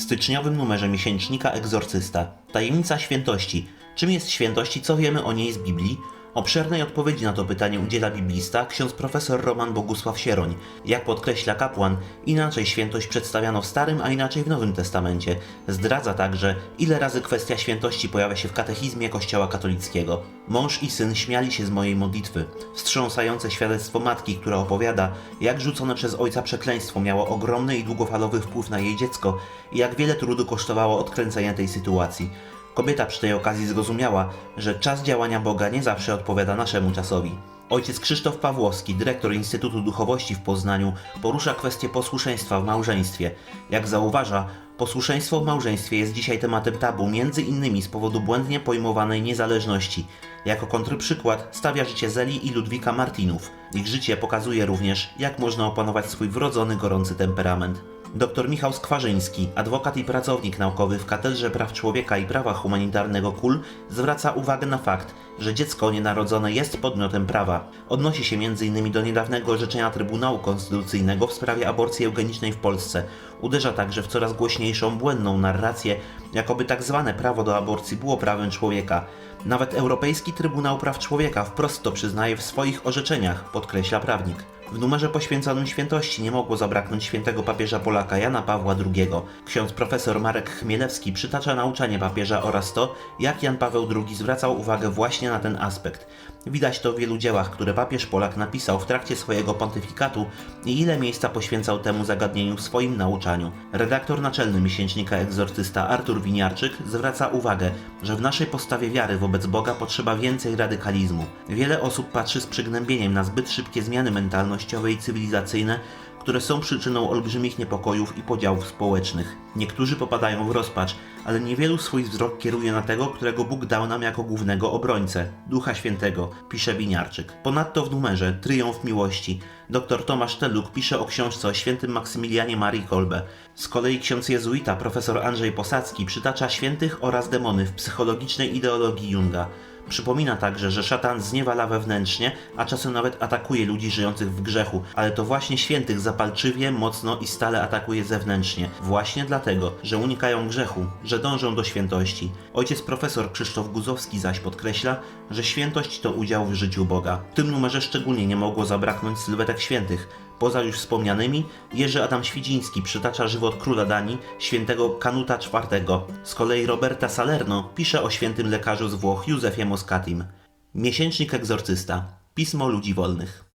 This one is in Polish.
Styczniowym numerze miesięcznika Egzorcysta Tajemnica świętości. Czym jest świętość i co wiemy o niej z Biblii? Obszernej odpowiedzi na to pytanie udziela biblista ksiądz profesor Roman Bogusław Sieroń. Jak podkreśla kapłan, inaczej świętość przedstawiano w Starym, a inaczej w Nowym Testamencie. Zdradza także, ile razy kwestia świętości pojawia się w katechizmie Kościoła katolickiego. Mąż i syn śmiali się z mojej modlitwy. Wstrząsające świadectwo matki, która opowiada, jak rzucone przez ojca przekleństwo miało ogromny i długofalowy wpływ na jej dziecko i jak wiele trudu kosztowało odkręcenie tej sytuacji. Kobieta przy tej okazji zrozumiała, że czas działania Boga nie zawsze odpowiada naszemu czasowi. Ojciec Krzysztof Pawłowski, dyrektor Instytutu Duchowości w Poznaniu, porusza kwestię posłuszeństwa w małżeństwie. Jak zauważa, posłuszeństwo w małżeństwie jest dzisiaj tematem tabu, między innymi z powodu błędnie pojmowanej niezależności. Jako kontrprzykład stawia życie Zeli i Ludwika Martinów. Ich życie pokazuje również, jak można opanować swój wrodzony, gorący temperament. Dr Michał Skwarzyński, adwokat i pracownik naukowy w Katedrze Praw Człowieka i Prawa Humanitarnego KUL, zwraca uwagę na fakt, że dziecko nienarodzone jest podmiotem prawa. Odnosi się m.in. do niedawnego orzeczenia Trybunału Konstytucyjnego w sprawie aborcji eugenicznej w Polsce. Uderza także w coraz głośniejszą błędną narrację, jakoby tak zwane prawo do aborcji było prawem człowieka. Nawet Europejski Trybunał Praw Człowieka wprost to przyznaje w swoich orzeczeniach, podkreśla prawnik. W numerze poświęconym świętości nie mogło zabraknąć świętego papieża Polaka Jana Pawła II. Ksiądz profesor Marek Chmielewski przytacza nauczanie papieża oraz to, jak Jan Paweł II zwracał uwagę właśnie na ten aspekt. Widać to w wielu dziełach, które papież Polak napisał w trakcie swojego pontyfikatu i ile miejsca poświęcał temu zagadnieniu w swoim nauczaniu. Redaktor naczelny miesięcznika Egzorcysta Artur Winiarczyk zwraca uwagę, że w naszej postawie wiary wobec Boga potrzeba więcej radykalizmu. Wiele osób patrzy z przygnębieniem na zbyt szybkie zmiany mentalnościowe i cywilizacyjne, które są przyczyną olbrzymich niepokojów i podziałów społecznych. Niektórzy popadają w rozpacz, ale niewielu swój wzrok kieruje na tego, którego Bóg dał nam jako głównego obrońcę, Ducha Świętego, pisze Winiarczyk. Ponadto w numerze Tryumf Miłości dr Tomasz Teluk pisze o książce o świętym Maksymilianie Marii Kolbe. Z kolei ksiądz jezuita profesor Andrzej Posadzki przytacza świętych oraz demony w psychologicznej ideologii Junga. Przypomina także, że szatan zniewala wewnętrznie, a czasem nawet atakuje ludzi żyjących w grzechu, ale to właśnie świętych zapalczywie, mocno i stale atakuje zewnętrznie. Właśnie dlatego, że unikają grzechu, że dążą do świętości. Ojciec profesor Krzysztof Guzowski zaś podkreśla, że świętość to udział w życiu Boga. W tym numerze szczególnie nie mogło zabraknąć sylwetek świętych. Poza już wspomnianymi, Jerzy Adam Świdziński przytacza żywot króla Danii, świętego Kanuta IV. Z kolei Roberta Salerno pisze o świętym lekarzu z Włoch Józefie Moscatim. Miesięcznik Egzorcysta. Pismo ludzi wolnych.